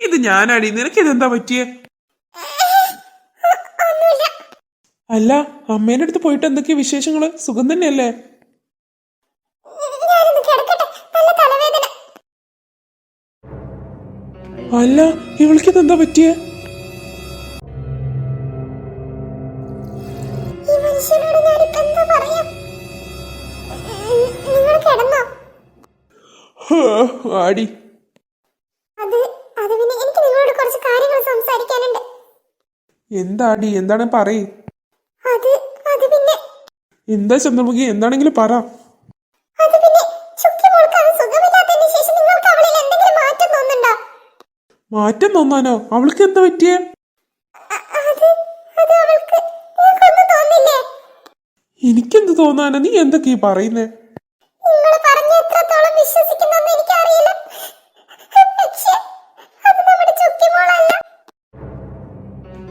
ഇത് ഞാനാടി. നിനക്ക് ഇതെന്താ പറ്റിയേ? അല്ല അമ്മേന്റെ അടുത്ത് പോയിട്ട് എന്തൊക്കെയാ വിശേഷങ്ങൾ? സുഖം തന്നെയല്ലേ? അല്ല ഇവൾക്ക് ഇതെന്താ പറ്റിയേ? ആടി. അത് അത് പിന്നെ എനിക്ക് നിങ്ങളോട് കുറച്ച് കാര്യങ്ങൾ സംസാരിക്കാനുണ്ട്. എന്താടി എന്താണ് പറ അത് അത് പിന്നെ എന്താ ചന്ദ്രമുഖി എന്താണെങ്കിലും പറ. അത് പിന്നെ ചുക്കി മോൾക്ക് അവൻ സുഖമില്ലാത്തതിന് ശേഷം നിങ്ങൾക്ക് അവളിൽ എന്തെങ്കിലും മാറ്റം തോന്നുന്നുണ്ടോ? മാറ്റം തോന്നാനോ? അവൾക്ക് എന്താ പറ്റിയേ? അ- അത് അത് അവൾക്ക് നിങ്ങൾക്കൊന്നും തോന്നില്ലേ? എനിക്കെന്ത് തോന്നാനാ? നീ എന്തൊക്കെയാ പറയുന്നേ?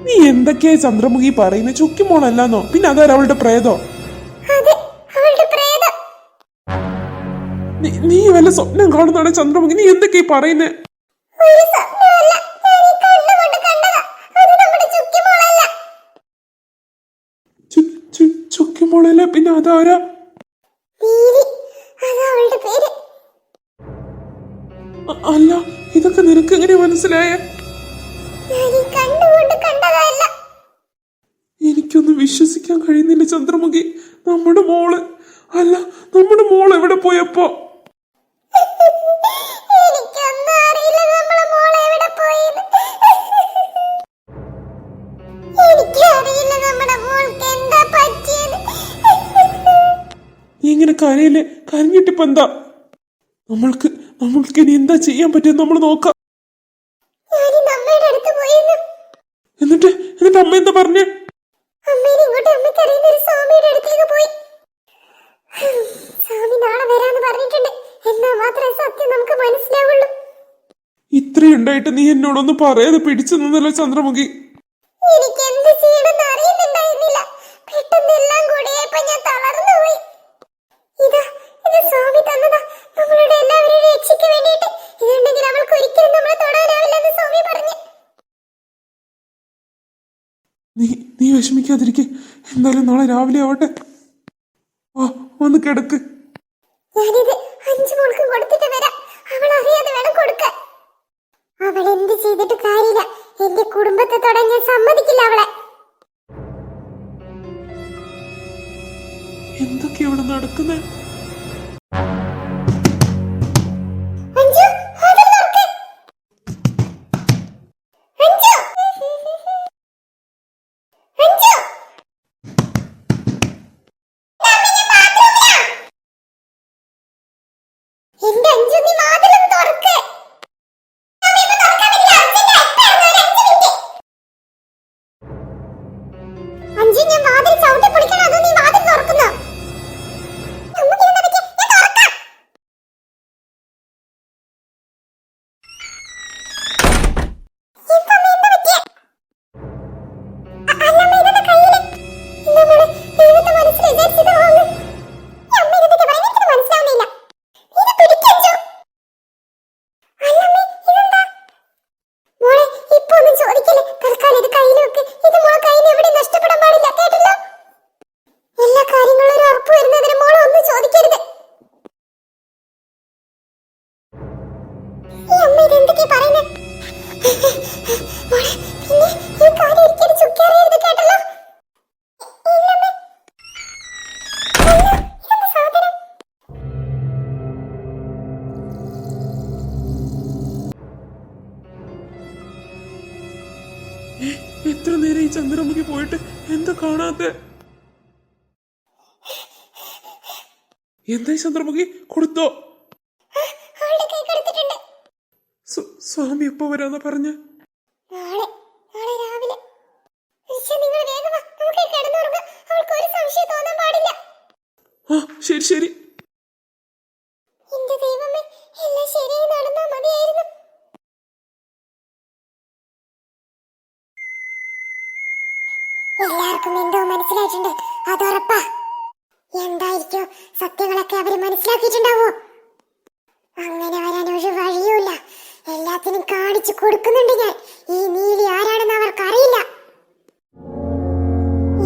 നീ എന്തൊക്കെയാ ചന്ദ്രമുഖി പറയുന്നത് ചുക്കി മോളല്ലാന്നോ? പിന്നെ അതാരാ അവളുടെ പ്രേതോ. അത് നീ വല്ല സ്വപ്നം കാണുന്നതാണ് ചന്ദ്രമുഖി? നീ എന്തൊക്കെയാ പറയുന്നേ? അത് പിന്നെ അതാരാ? അത് അല്ല ഇതൊക്കെ നിനക്ക് എങ്ങനെ മനസ്സിലായേ? കണ്ടതല്ല. എനിക്കൊന്നും വിശ്വസിക്കാൻ കഴിയുന്നില്ല ചന്ദ്രമുഖി. നമ്മുടെ മോൾ. അല്ല നമ്മുടെ മോൾ എവിടെ പോയപ്പോ? ഇങ്ങനെ കരയില്ലേ കരഞ്ഞിട്ടിപ്പോ എന്താ? നമ്മൾക്ക് നമ്മൾക്ക് ഇനി എന്താ ചെയ്യാൻ പറ്റും നമ്മൾ നോക്കാം. അടുത്ത് പോയിരുന്നു എന്നിട്ട് എന്നിട്ട് അമ്മ എന്താ പറഞ്ഞു? ഇത്രയുണ്ടായിട്ട് നീ എന്നോടൊന്ന് പറയാതെ പിടിച്ചു നിന്നല്ലോ ചന്ദ്രമുഖി. എനിക്ക് എന്ത് ചെയ്യണമെന്ന് അറിയുന്നുണ്ടായിരുന്നില്ല. പെട്ടെന്ന് എല്ലാം കൂടിയായപ്പോ ഞാൻ തളർന്നു പോയി ഇതാ ഇത് സ്വാമി തന്നതാ നമ്മളുടെ എല്ലാവരെയും രക്ഷിക്ക് വേണ്ടിയിട്ട് ഇതുണ്ടെങ്കിൽ അവൾക്ക് ഒരിക്കലും നമ്മളെ തൊടാനാവില്ലെന്ന് സ്വാമി പറഞ്ഞു നീ വിഷമിക്കാതിരിക്കെ. എന്തായാലും നാളെ രാവിലെ ആവട്ടെ. ആ വന്ന് കിടക്ക്. ഞാനിത് അഞ്ചു മോൾക്കും കൊടുത്തിട്ട് വരാം. അവൾ അറിയാതെ വേണം കൊടുക്കാൻ. അവൾ എന്ത് ചെയ്തിട്ട് കാര്യമില്ല. എന്റെ കുടുംബത്തെ തൊടാൻ ഞാൻ സമ്മതിക്കില്ല അവളെ. എന്തൊക്കെ ഇവിടെ നടക്കുന്നേ? എത്ര നേരം ഈ ചന്ദ്രമുഖി പോയിട്ട് എന്താ കാണാത്ത? എന്തായി ചന്ദ്രമുഖി? കൊടുത്തോ. സ്വാമി എപ്പോ വരാന്നാ പറഞ്ഞ. നാളെ നാളെ രാവിലെ. നിങ്ങൾ വേഗം നമുക്ക് കിടന്നുറങ്ങാം. അവൾക്ക് ഒരു സംശയം തോന്നാൻ പാടില്ല. ആ ശരി ശരി. എന്റെ ദൈവമേ എല്ലാം ശരിയായി നടന്നാ മതിയായിരുന്നു. എല്ലാവർക്കും എല്ലാവർക്കും എന്തോ മനസ്സിലായിട്ടുണ്ട്. അതുറപ്പാ എന്തായിരിക്കും സത്യങ്ങളൊക്കെ അവർ മനസ്സിലാക്കിയിട്ടുണ്ടാവോ? അങ്ങനെ വരാൻ ഒരു വഴിയുമില്ല. എല്ലാത്തിനും കാണിച്ചു കൊടുക്കുന്നുണ്ട് ഞാൻ. ഈ നീലി ആരാണെന്ന് അവർക്ക് അറിയില്ല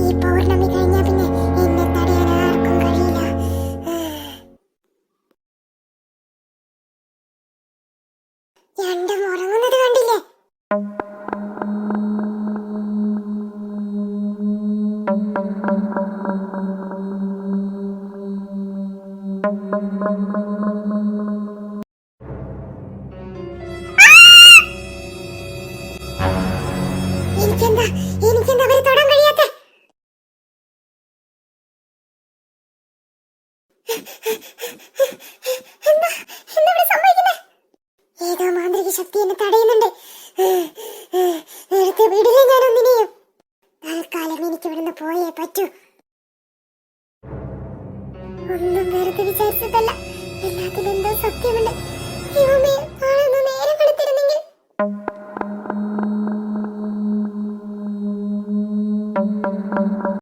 ഈ പൗർണമി കഴിഞ്ഞ പിന്നെ എന്നെ തടയാൻ ആർക്കും കഴിയില്ല. രണ്ടും ഉറങ്ങുന്നത് കണ്ടില്ലേ? എനിക്കെന്താ ശക്തി എന്നെ തടയുന്നുണ്ട്. നേരത്തെ വിടില്ല ഞാൻ ഒന്നിനെയും. തൽക്കാലം എനിക്ക് ഇവിടുന്ന് പോയേ പറ്റൂ. ഒന്നും വെറുതെ വിചാരിച്ചതല്ല. എല്ലാത്തിനും എന്തോ സത്യമുണ്ട്.